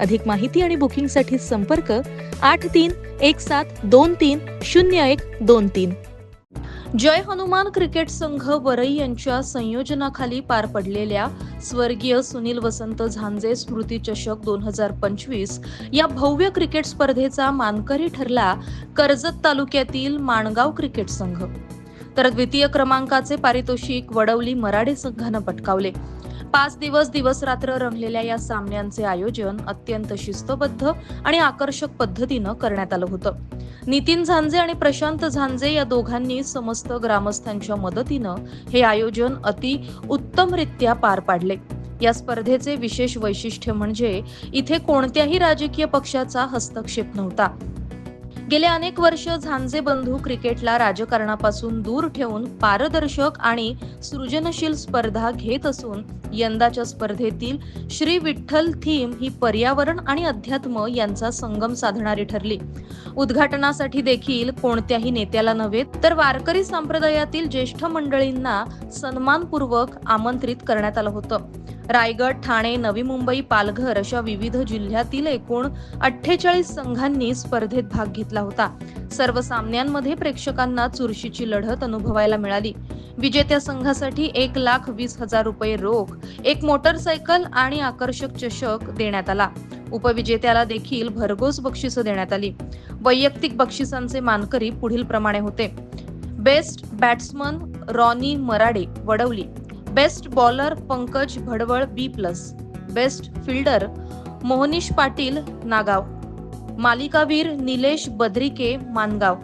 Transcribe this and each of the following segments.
अधिक माहिती आणि बुकिंगसाठी संपर्क आठ तीन एक सात दोन तीन शून्य एक दोन तीन. जय हनुमान क्रिकेट संघ वरई यांच्या संयोजनाखाली पार पडलेल्या स्वर्गीय सुनील वसंत झांजे स्मृती चषक दोन हजार पंचवीस या भव्य क्रिकेट स्पर्धेचा मानकरी ठरला कर्जत तालुक्यातील माणगाव क्रिकेट संघ. तर द्वितीय क्रमांकाचे पारितोषिक वडवली मराठे संघानं पटकावले. पाच दिवस दिवस रात्र रंगलेल्या या सामन्यांचे आयोजन अत्यंत शिस्तबद्ध आणि आकर्षक पद्धतीनं करण्यात आलं होतं. नितीन झांजे आणि प्रशांत झांजे या दोघांनी समस्त ग्रामस्थांच्या मदतीनं हे आयोजन अति उत्तमरित्या पार पाडले. या स्पर्धेचे विशेष वैशिष्ट्य म्हणजे इथे कोणत्याही राजकीय पक्षाचा हस्तक्षेप नव्हता. गेले अनेक वर्ष झांजे बंधू क्रिकेटला राजकारणापासून दूर ठेवून पारदर्शक आणि सृजनशील स्पर्धा घेत असून यंदाच्या स्पर्धेतील श्री विठ्ठल थीम ही पर्यावरण आणि अध्यात्म यांचा संगम साधणारी ठरली. उद्घाटनासाठी देखील कोणत्याही नेत्याला नव्हे तर वारकरी संप्रदायातील ज्येष्ठ मंडळींना सन्मानपूर्वक आमंत्रित करण्यात आलं होतं. रायगड ठाणे नवी मुंबई पालघर अशा विविध जिल्ह्यातील एकूण अठ्ठेचाळीस संघांनी स्पर्धेत भाग घेतला होता. सर्व सामन्यांमध्ये प्रेक्षकांना चुरशीची लढत अनुभवायला मिळाली. विजेत्या संघासाठी एक लाख वीस हजार रुपये रोख एक मोटरसायकल आणि आकर्षक चषक देण्यात आला. उपविजेत्याला देखील भरघोस बक्षिसं देण्यात आली. वैयक्तिक बक्षिसांचे मानकरी पुढील प्रमाणे होते. Best batsman Ronnie Marade Wadavali. Best bowler Pankaj Bhadwal B plus best fielder Mohnish Patil Nagaon. मालिकावीर निलेश बद्रिके मानगाव.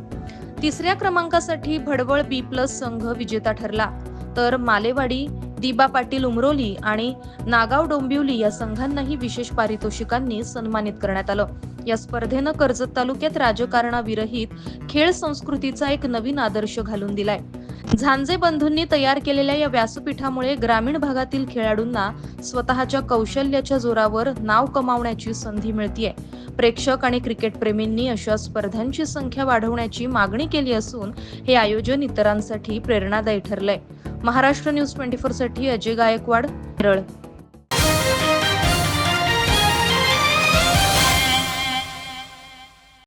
तिसऱ्या क्रमांकासाठी भडवळ बी प्लस संघ विजेता ठरला. तर मालेवाडी दिबा पाटील उमरोली आणि नागाव डोंबिवली या संघांनाही विशेष पारितोषिकांनी सन्मानित करण्यात आलं. या स्पर्धेनं कर्जत तालुक्यात राजकारणाविरहित खेळ संस्कृतीचा एक नवीन आदर्श घालून दिलाय. झांजे बंधूंनी तयार केलेल्या या व्यासपीठामुळे ग्रामीण भागातील खेळाडूंना स्वतःच्या कौशल्याच्या जोरावर नाव कमावण्याची संधी मिळतीये. प्रेक्षक आणि क्रिकेटप्रेमींनी अशा स्पर्धांची संख्या वाढवण्याची मागणी केली असून हे आयोजन इतरांसाठी प्रेरणादायी ठरलंय. महाराष्ट्र न्यूज ट्वेंटी फोरसाठी अजय गायकवाड केरळ.